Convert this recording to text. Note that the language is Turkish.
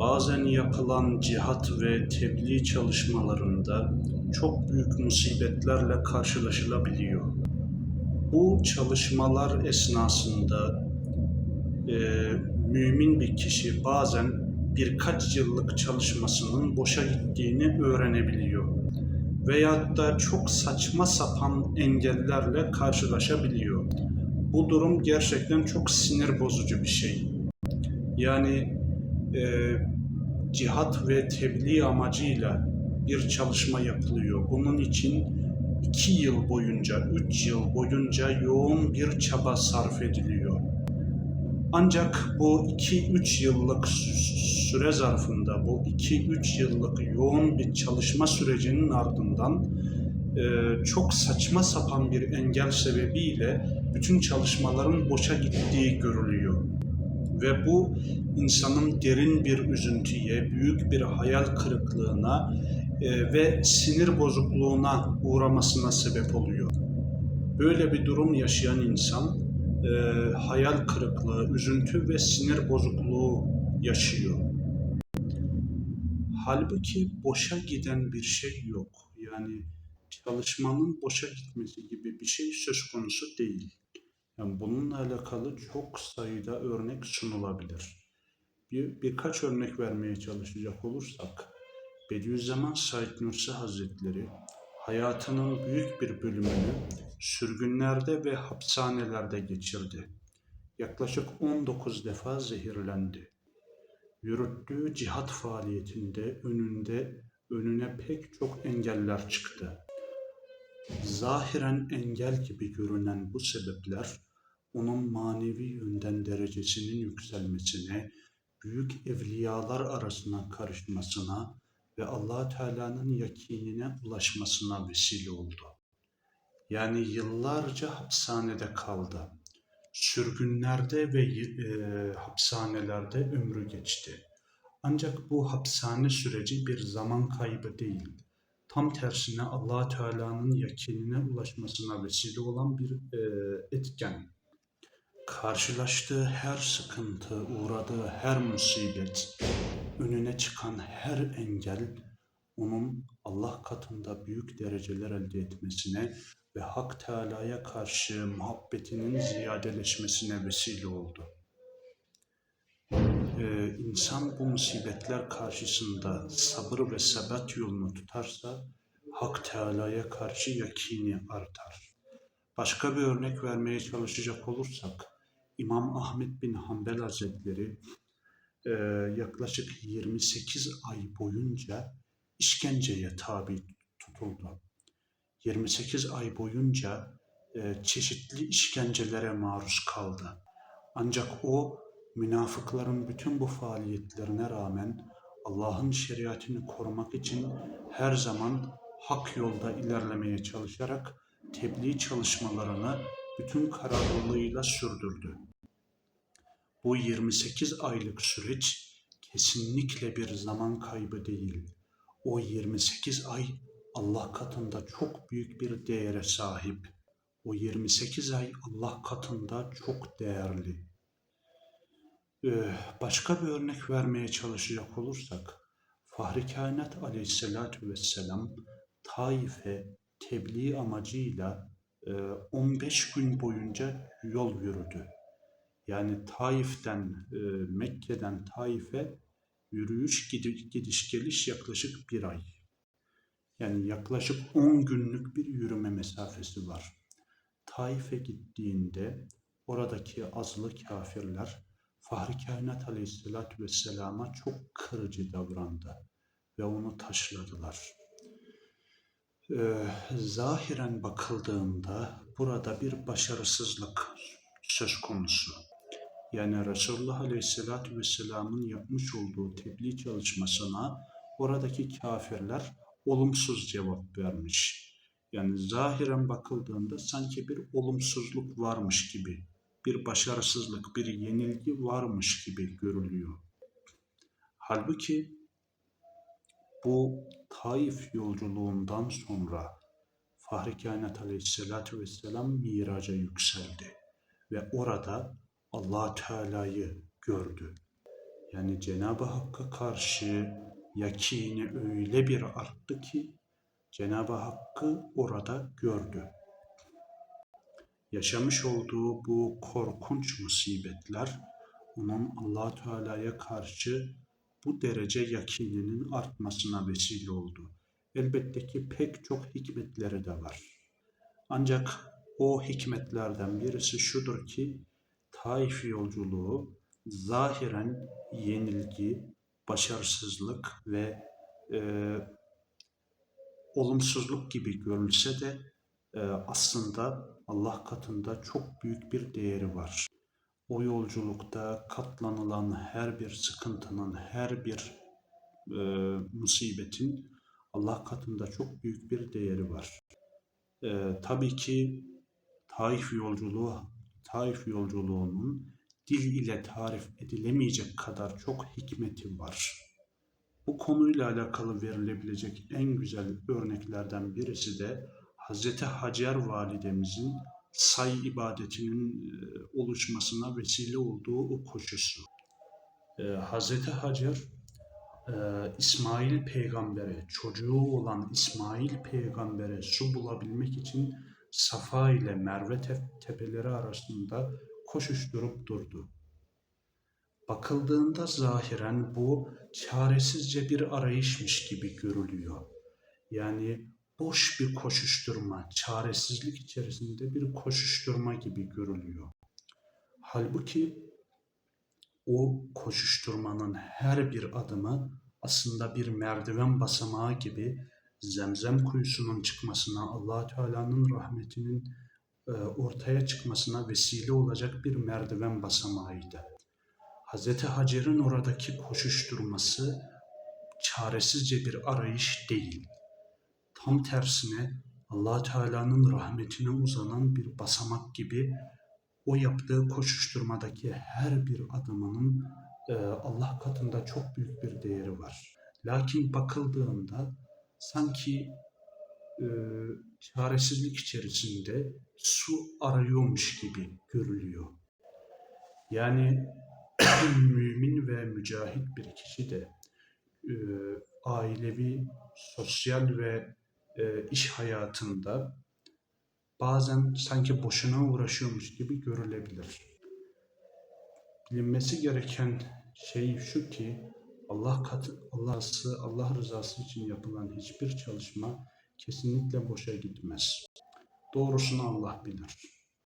bazen yapılan cihat ve tebliğ çalışmalarında çok büyük musibetlerle karşılaşılabiliyor. Bu çalışmalar esnasında e, mümin bir kişi bazen birkaç yıllık çalışmasının boşa gittiğini öğrenebiliyor. Veyahut da çok saçma sapan engellerle karşılaşabiliyor. Bu durum gerçekten çok sinir bozucu bir şey. Yani e, cihat ve tebliğ amacıyla bir çalışma yapılıyor. Bunun için iki yıl boyunca, üç yıl boyunca yoğun bir çaba sarf ediliyor. Ancak bu 2-3 yıllık sü- süre zarfında, bu 2-3 yıllık yoğun bir çalışma sürecinin ardından e, çok saçma sapan bir engel sebebiyle bütün çalışmaların boşa gittiği görülüyor. Ve bu insanın derin bir üzüntüye, büyük bir hayal kırıklığına e, ve sinir bozukluğuna uğramasına sebep oluyor. Böyle bir durum yaşayan insan e, hayal kırıklığı, üzüntü ve sinir bozukluğu yaşıyor. Halbuki boşa giden bir şey yok. Yani çalışmanın boşa gitmesi gibi bir şey söz konusu değil. Yani bununla alakalı çok sayıda örnek sunulabilir. Bir, birkaç örnek vermeye çalışacak olursak, Bediüzzaman Said Nursi Hazretleri hayatının büyük bir bölümünü sürgünlerde ve hapishanelerde geçirdi. Yaklaşık 19 defa zehirlendi. Yürüttüğü cihat faaliyetinde önünde önüne pek çok engeller çıktı. Zahiren engel gibi görünen bu sebepler onun manevi yönden derecesinin yükselmesine, büyük evliyalar arasına karışmasına ve allah Teala'nın yakinine ulaşmasına vesile oldu. Yani yıllarca hapishanede kaldı. Sürgünlerde ve e, hapishanelerde ömrü geçti. Ancak bu hapishane süreci bir zaman kaybı değil. Tam tersine allah Teala'nın yakinine ulaşmasına vesile olan bir e, etken. Karşılaştığı her sıkıntı, uğradığı her musibet, önüne çıkan her engel onun Allah katında büyük dereceler elde etmesine ve Hak Teala'ya karşı muhabbetinin ziyadeleşmesine vesile oldu. İnsan bu musibetler karşısında sabır ve sebat yolunu tutarsa Hak Teala'ya karşı yakini artar. Başka bir örnek vermeye çalışacak olursak İmam Ahmet bin Hanbel Hazretleri e, yaklaşık 28 ay boyunca işkenceye tabi tutuldu. 28 ay boyunca e, çeşitli işkencelere maruz kaldı. Ancak o münafıkların bütün bu faaliyetlerine rağmen Allah'ın şeriatını korumak için her zaman hak yolda ilerlemeye çalışarak tebliğ çalışmalarını bütün kararlılığıyla sürdürdü. Bu 28 aylık süreç kesinlikle bir zaman kaybı değil. O 28 ay Allah katında çok büyük bir değere sahip. O 28 ay Allah katında çok değerli. Ee, başka bir örnek vermeye çalışacak olursak, Fahri Kainat aleyhissalatü vesselam Taif'e tebliğ amacıyla e, 15 gün boyunca yol yürüdü. Yani Taif'ten, e, Mekke'den Taif'e yürüyüş gidiş geliş yaklaşık bir ay. Yani yaklaşık 10 günlük bir yürüme mesafesi var. Taif'e gittiğinde oradaki azılı kafirler Fahri Kainat Aleyhisselatü Vesselam'a çok kırıcı davrandı ve onu taşladılar. Ee, zahiren bakıldığında burada bir başarısızlık söz konusu. Yani Resulullah Aleyhisselatü Vesselam'ın yapmış olduğu tebliğ çalışmasına oradaki kafirler olumsuz cevap vermiş. Yani zahiren bakıldığında sanki bir olumsuzluk varmış gibi, bir başarısızlık, bir yenilgi varmış gibi görülüyor. Halbuki bu Taif yolculuğundan sonra Fahri Kainat Aleyhisselatü Vesselam miraca yükseldi ve orada allah Teala'yı gördü. Yani Cenab-ı Hakk'a karşı yakini öyle bir arttı ki Cenab-ı Hakk'ı orada gördü. Yaşamış olduğu bu korkunç musibetler onun allah Teala'ya karşı bu derece yakininin artmasına vesile oldu. Elbette ki pek çok hikmetleri de var. Ancak o hikmetlerden birisi şudur ki Taif yolculuğu zahiren yenilgi, başarısızlık ve e, olumsuzluk gibi görülse de e, aslında Allah katında çok büyük bir değeri var. O yolculukta katlanılan her bir sıkıntının, her bir e, musibetin Allah katında çok büyük bir değeri var. E, tabii ki Taif yolculuğu, Taif yolculuğunun dil ile tarif edilemeyecek kadar çok hikmeti var. Bu konuyla alakalı verilebilecek en güzel örneklerden birisi de Hz. Hacer validemizin say ibadetinin e, oluşmasına vesile olduğu o koşusu. Ee, Hz. Hacer e, İsmail peygambere, çocuğu olan İsmail peygambere su bulabilmek için Safa ile Merve tepeleri arasında koşuşturup durdu. Bakıldığında zahiren bu çaresizce bir arayışmış gibi görülüyor. Yani boş bir koşuşturma, çaresizlik içerisinde bir koşuşturma gibi görülüyor. Halbuki o koşuşturmanın her bir adımı aslında bir merdiven basamağı gibi zemzem kuyusunun çıkmasına, allah Teala'nın rahmetinin e, ortaya çıkmasına vesile olacak bir merdiven basamağıydı. Hz. Hacer'in oradaki koşuşturması çaresizce bir arayış değil. Tam tersine allah Teala'nın rahmetine uzanan bir basamak gibi o yaptığı koşuşturmadaki her bir adımının e, Allah katında çok büyük bir değeri var. Lakin bakıldığında sanki e, çaresizlik içerisinde su arıyormuş gibi görülüyor. Yani mümin ve mücahit bir kişi de e, ailevi, sosyal ve e, iş hayatında bazen sanki boşuna uğraşıyormuş gibi görülebilir. Bilinmesi gereken şey şu ki Allah katı, Allah'sı, Allah rızası için yapılan hiçbir çalışma kesinlikle boşa gitmez. Doğrusunu Allah bilir.